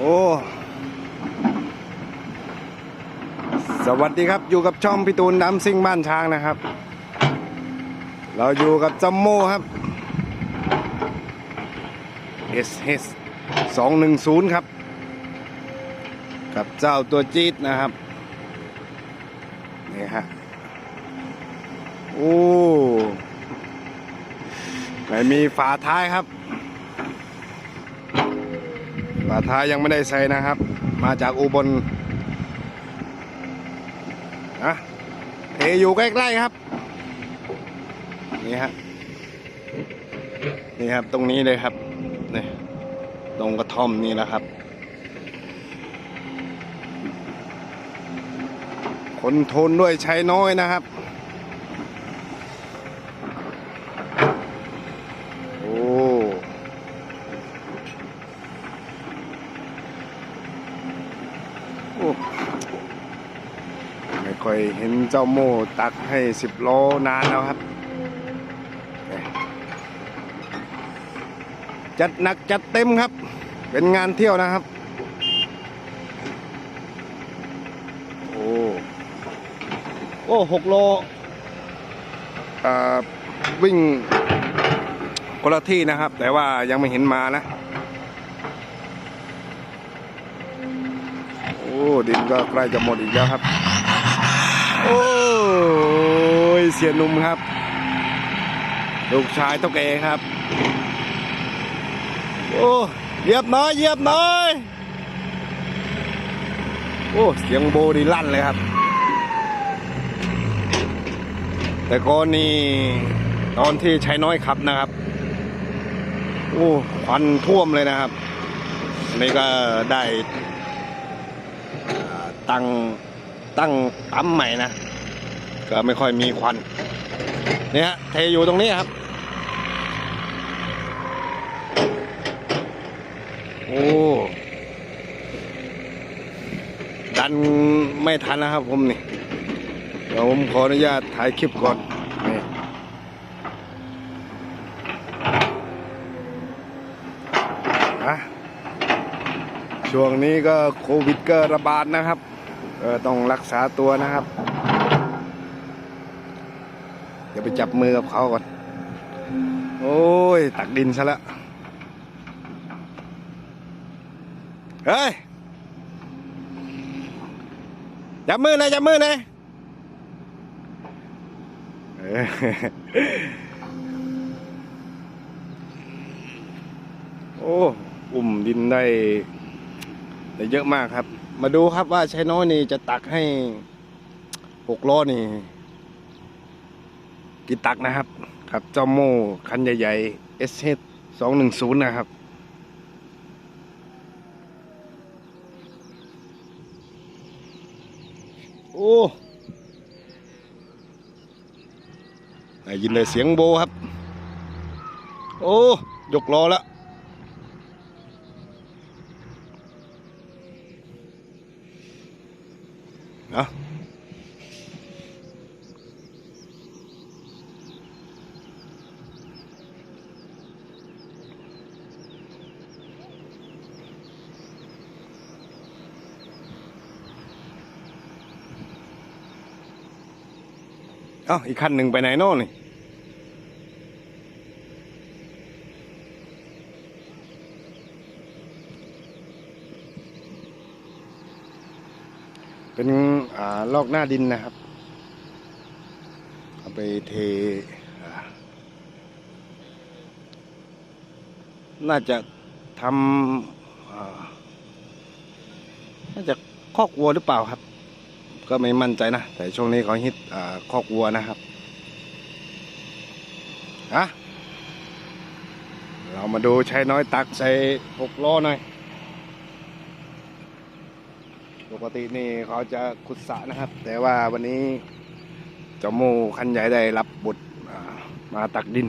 โอ้สวัสดีครับอยู่กับช่องพี่ตูนน้ำซิ่งบ้านช้างนะครับ เราอยู่กับจัมโม่ครับ SS 210 ครับ กับเจ้าตัวจี๊ดนะครับ นี่ฮะ โอ้ไม่มีฝาท้ายครับ ฝาท้ายยังไม่ได้ใส่นะครับ มาจากอุบลนะเทอยู่ใกล้ๆครับ นี่ฮะนี่ครับตรงนี้เลยครับนี่ตรงกระท่อมนี่แหละครับ คนทนด้วยใช้น้อยนะครับ โอ้ โอ้ ไม่ค่อยเห็นเจ้าโม่ตักให้สิบโลนานแล้วครับจัดหนักจัดเต็มครับ เป็นงานเที่ยวนะครับ โอ้โอ้หกโลวิ่งคนละที่นะครับ แต่ว่ายังไม่เห็นมานะ โอ้ ดินก็ใกล้จะหมดอีกแล้วครับ โอ้ยเสียหนุ่มครับ ลูกชายเท่าแกครับ โอ้เยียบน้อยเยียบน้อยโอ้เสียงโบดีลั่นเลยครับ แต่ก่อนนี่ตอนที่ใช้น้อยขับนะครับโอ้ควันท่วมเลยนะครับนี่ก็ได้ ตั้งตั้งปั๊มใหม่นะ ก็ไม่ค่อยมีควันเนี่ยเทอยู่ตรงนี้ครับโอ้ดันไม่ทันนะครับผมนี่เดี๋ยวผมขออนุญาตถ่ายคลิปก่อนนี่นะช่วงนี้ก็โควิดก็ระบาดนะครับ เออต้องรักษาตัวนะครับเดี๋ยวไปจับมือกับเขาก่อน โอ้ย ตักดินซะแล้วเฮ้ย จับมือน่อยจับมือน่อยโอ้ อุ่มดินได้ได้เยอะมากครับ มาดูครับว่าใช้น้อยนี่จะตักให้หกล้อนี่กี่ตักนะครับ ครับเจ้าโม่คันใหญ่ๆ SH 210นะครับ โอ้ยินเลยเสียงโบครับ โอ้ ยกล้อแล้ว เอาอีกคันหนึ่งไปไหนโน่นนี่เป็นอ่าลอกหน้าดินนะครับ เอาไปเท น่าจะทำน่าจะคอกวัวหรือเปล่าครับ ก็ไม่มั่นใจนะ แต่ช่วงนี้เขาฮิตคอกวัวนะครับอะเรามาดูใช้น้อยตักใส่หกล้อหน่อย ปกตินี่เขาจะขุดสระนะครับ แต่ว่าวันนี้เจ้าโมคันใหญ่ได้รับบทอ่ามาตักดิน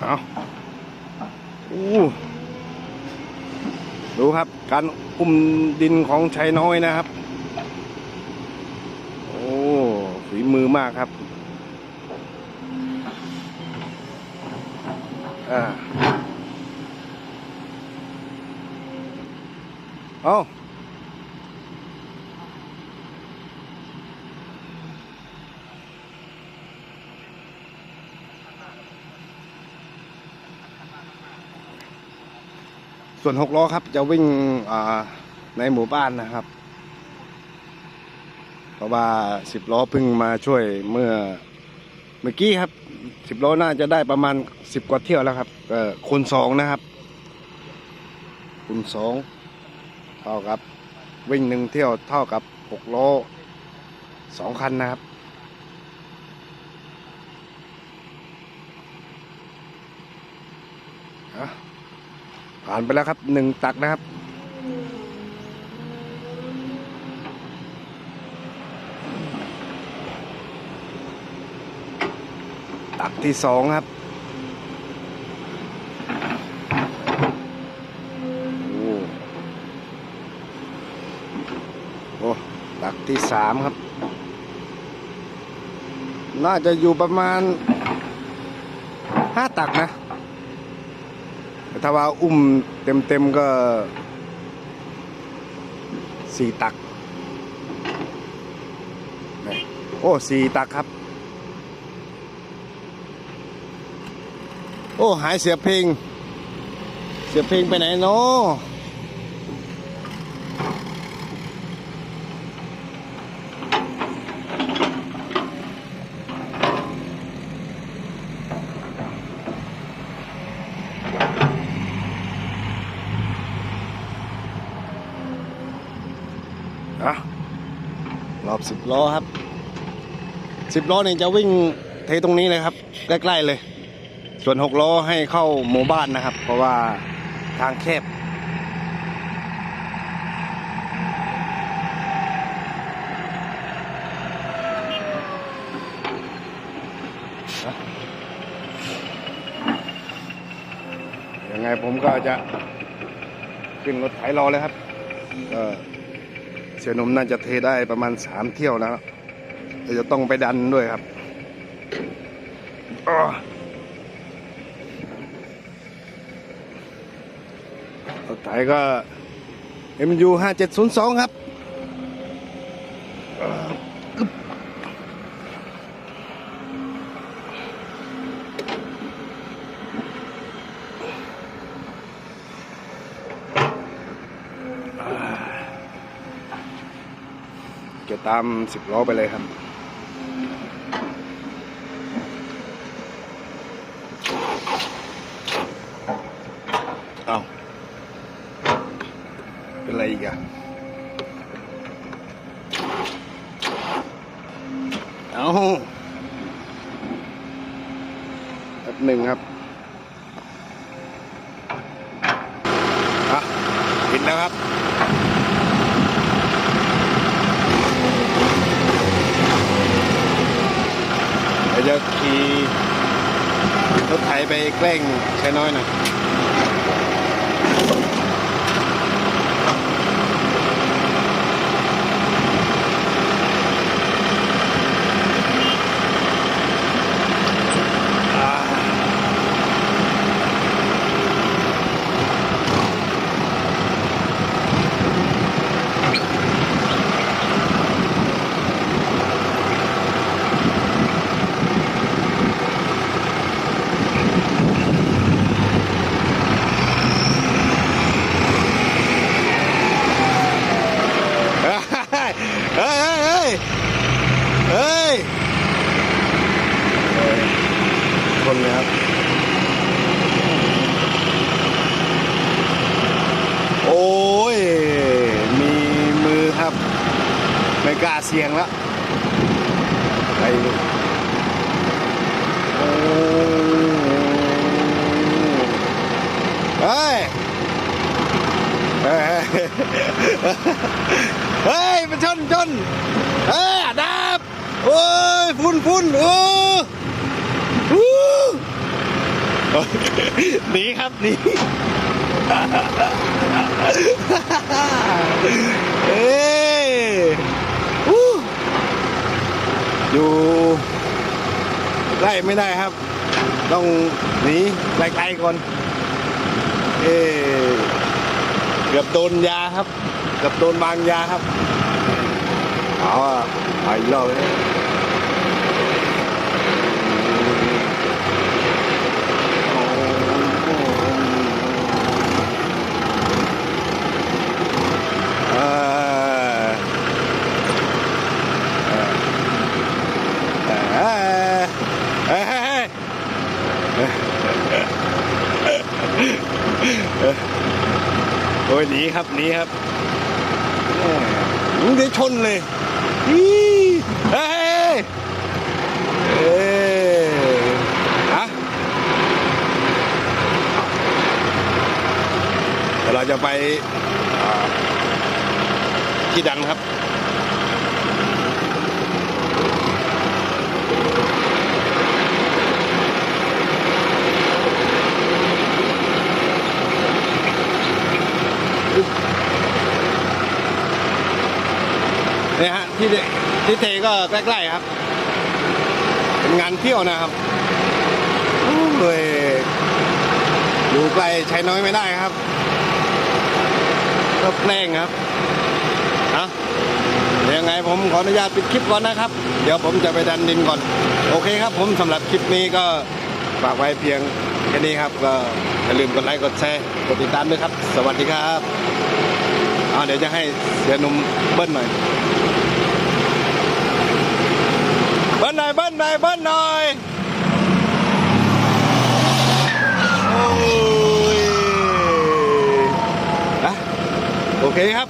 เอาอู้ ดูครับ การอุ้มดินของชายน้อยนะครับ โอ้ฝีมือมากครับอ่าเอา ส่วนหกล้อครับ จะวิ่งในหมู่บ้านนะครับ เพราะว่าสิบล้อเพิ่งมาช่วยเมื่อเมื่อกี้ครับสิบล้อน่าจะได้ประมาณสิบกว่าเที่ยวแล้วครับก็คูณสองนะครับคูณสองเท่ากับวิ่งหนึ่งเที่ยวเท่ากับหกล้อสองคันนะครับ ผ่านไปแล้วครับหนึ่งตักนะครับ ตักที่สองครับโอ้ตักที่สามครับ น่าจะอยู่ประมาณห้าตักนะ ถ้าว่าอุ้มเต็มๆก็สี่ตัก โอ้สี่ตักครับ โอ้ หายเสียเพลง เสียเพลงไปไหนเนาะ สิบล้อครับสิบล้อเนี่ยจะวิ่งเทตรงนี้เลยครับ ใกล้ๆเลย ส่วนหกล้อให้เข้าหมู่บ้านนะครับ เพราะว่าทางแคบยังไงผมก็จะขึ้นรถไถรอเลยครับก็เสียนมน่าจะเทได้ประมาณสามเที่ยวแล้วแต่จะต้องไปดันด้วยครับอ๋อรถไถก็ MU 5702 ครับเอ่อกึ๊บอ่า เกี่ยวตาม10ล้อไปเลยครับ เอาเป็นไรอีกอะเอาแป๊บหนึ่งครับอะกินแล้วครับ เดี๋ยวจะขี่ รถไถไปแกล้งใช้น้อยหน่อย เฮ้ยเฮ้ยเฮ้ยเฮ้ยคนเลยครับ โอ้ย มีมือครับ ไม่กล้า เสียงแล้วไปลูเฮ้ย เฮ้ย มันชนชนเฮ้ยดับโอ้ยฝุ่นฝุ่นโอ้หนีครับหนีเอ้ยฮู้ อยู่ไล่ไม่ได้ครับ ต้องหนีไกลๆก่อน เอเกือบโดนยาครับ เกือบโดนบางยาครับเอาอะไปรอบเลยเออเออเออเฮ้ยเฮ้ยเฮ้ย โอ้ ยหนีครับหนีครับแม่มึงได้ชนเลยอีเฮ้ยเอ้ยฮะเดี๋ยวเราจะไปอ่าที่ดันครับ เนี่ยฮะ ที่เที่เทก็ใกล้ๆครับเป็นงานเที่ยวนะครับโอ้ยอยู่ไกลใช้น้อยไม่ได้ครับ ก็แกล้งครับนะยังไงผมขออนุญาตปิดคลิปก่อนนะครับ เดี๋ยวผมจะไปดันดินก่อน โอเคครับ ผมสำหรับคลิปนี้ก็ฝากไว้เพียงแค่นี้ครับ ก็อย่าลืมกดไลค์กดแชร์กดติดตามด้วยครับ สวัสดีครับอ่าเดี๋ยวจะให้เสียนุ่มเบิ้ลหน่อย เบิ้ลหน่อยเบิ้ลหน่อยเบิ้ลหน่อยโอ้ยนะโอเคครับ